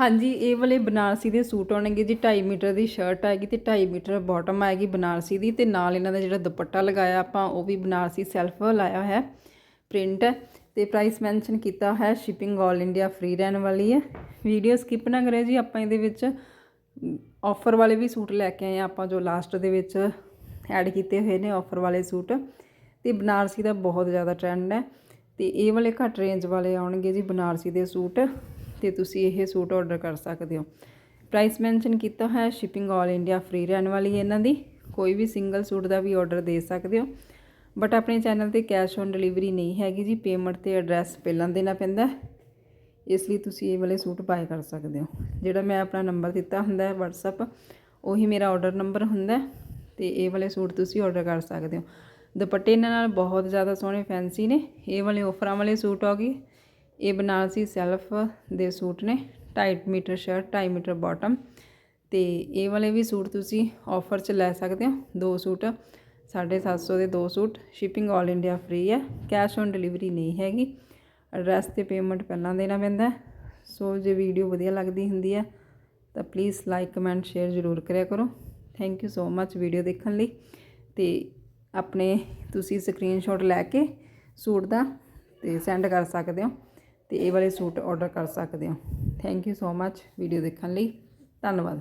ਹਾਂਜੀ, ਇਹ ਵਾਲੇ ਬਨਾਰਸੀ ਦੇ ਸੂਟ ਆਉਣਗੇ ਜੀ 2.5 ਮੀਟਰ ਦੀ ਸ਼ਰਟ ਆਏਗੀ ਤੇ 2.5 ਮੀਟਰ ਬਾਟਮ ਆਏਗੀ ਬਨਾਰਸੀ ਦੀ ਤੇ ਨਾਲ ਇਹਨਾਂ ਦਾ ਜਿਹੜਾ ਦੁਪੱਟਾ ਲਗਾਇਆ ਆਪਾਂ, ਉਹ ਵੀ ਬਨਾਰਸੀ ਸੈਲਫ ਲਾਇਆ ਹੈ ਪ੍ਰਿੰਟ ਹੈ ਤੇ ਪ੍ਰਾਈਸ ਮੈਂਸ਼ਨ ਕੀਤਾ ਹੈ ਸ਼ਿਪਿੰਗ 올 ਇੰਡੀਆ ਫ੍ਰੀ ਰਹਿਣ ਵਾਲੀ ਹੈ। ਵੀਡੀਓ ਸਕਿਪ ਨਾ ਕਰਿਓ ਜੀ, ਆਪਾਂ ਇਹਦੇ ਵਿੱਚ ਆਫਰ ਵਾਲੇ ਵੀ ਸੂਟ ਲੈ ਕੇ ਆਏ ਹਾਂ, ਆਪਾਂ ਜੋ ਲਾਸਟ ਦੇ ਵਿੱਚ ਐਡ ਕੀਤੇ ਹੋਏ ਨੇ ਆਫਰ ਵਾਲੇ ਸੂਟ। ਤੇ ਬਨਾਰਸੀ ਦਾ ਬਹੁਤ ਜ਼ਿਆਦਾ ਟ੍ਰੈਂਡ ਹੈ ਤੇ ਇਹ ਵਾਲੇ ਘੱਟ ਰੇਂਜ ਵਾਲੇ ਆਉਣਗੇ ਜੀ, ਬਨਾਰਸੀ ਦੇ ਸੂਟ। ਤੇ ਤੁਸੀਂ ਇਹ ਸੂਟ ਆਰਡਰ ਕਰ ਸਕਦੇ ਹੋ। ਪ੍ਰਾਈਸ ਮੈਂਸ਼ਨ ਕੀਤਾ ਹੋਇਆ ਸ਼ਿਪਿੰਗ 올 ਇੰਡੀਆ ਫ੍ਰੀ ਰਹਿਣ ਵਾਲੀ ਹੈ ਇਹਨਾਂ ਦੀ। ਕੋਈ ਵੀ ਸਿੰਗਲ ਸੂਟ ਦਾ ਵੀ ਆਰਡਰ ਦੇ ਸਕਦੇ ਹੋ। ਬਟ ਆਪਣੇ ਚੈਨਲ ਤੇ ਕੈਸ਼ ਔਨ ਡਿਲੀਵਰੀ ਨਹੀਂ ਹੈਗੀ ਜੀ ਪੇਮੈਂਟ ਤੇ ਐਡਰੈਸ ਪਹਿਲਾਂ ਦੇਣਾ ਪੈਂਦਾ ਇਸ ਲਈ ਤੁਸੀਂ ਇਹ ਵਾਲੇ ਸੂਟ ਬਾਏ ਕਰ ਸਕਦੇ ਹੋ। ਜਿਹੜਾ ਮੈਂ ਆਪਣਾ ਨੰਬਰ ਦਿੱਤਾ ਹੁੰਦਾ ਹੈ WhatsApp, ਉਹੀ ਮੇਰਾ ਆਰਡਰ ਨੰਬਰ ਹੁੰਦਾ ਹੈ ਤੇ ਇਹ ਵਾਲੇ ਸੂਟ ਤੁਸੀਂ ਆਰਡਰ ਕਰ ਸਕਦੇ ਹੋ। ਦੁਪੱਟੇ ਇਹਨਾਂ ਨਾਲ ਬਹੁਤ ਜ਼ਿਆਦਾ ਸੋਹਣੇ ਫੈਂਸੀ ਨੇ। ਇਹ ਵਾਲੇ ਆਫਰਾਂ ਵਾਲੇ ਸੂਟ ਆ ਗਏ। ਇਹ ਬਨਾਰਸੀ ਸੈਲਫ ਦੇ ਸੂਟ ਨੇ 2.5 ਮੀਟਰ ਸ਼ਰਟ 2.5 ਮੀਟਰ ਬਾਟਮ ਤੇ ਇਹ ਵਾਲੇ ਵੀ ਸੂਟ ਤੁਸੀਂ ਆਫਰ 'ਚ ਲੈ ਸਕਦੇ ਹੋ, ਦੋ ਸੂਟ 750 ਦੇ ਦੋ ਸੂਟ ਸ਼ਿਪਿੰਗ 올 ਇੰਡੀਆ ਫ੍ਰੀ ਹੈ ਕੈਸ਼ ਔਨ ਡਿਲੀਵਰੀ ਨਹੀਂ ਹੈਗੀ ਐਡਰੈਸ ਤੇ ਪੇਮੈਂਟ ਪਹਿਲਾਂ ਦੇਣਾ ਪੈਂਦਾ ਸੋ ਜੇ ਵੀਡੀਓ ਵਧੀਆ ਲੱਗਦੀ ਹੁੰਦੀ ਹੈ, ਤਾਂ ਪਲੀਜ਼ ਲਾਈਕ ਕਮੈਂਟ ਸ਼ੇਅਰ ਜ਼ਰੂਰ ਕਰਿਆ ਕਰੋ thank you so much video ਦੇਖਣ ਲਈ, ਤੇ ਆਪਣੇ ਤੁਸੀਂ ਸਕਰੀਨਸ਼ਾਟ ਲੈ ਕੇ ਸੂਟ ਦਾ ਤੇ ਸੈਂਡ ਕਰ ਸਕਦੇ ਹੋ। ਤੇ ਇਹ ਵਾਲੇ ਸੂਟ ਆਰਡਰ ਕਰ ਸਕਦੇ ਹੋ। Thank you so much video ਦੇਖਣ ਲਈ। ਧੰਨਵਾਦ।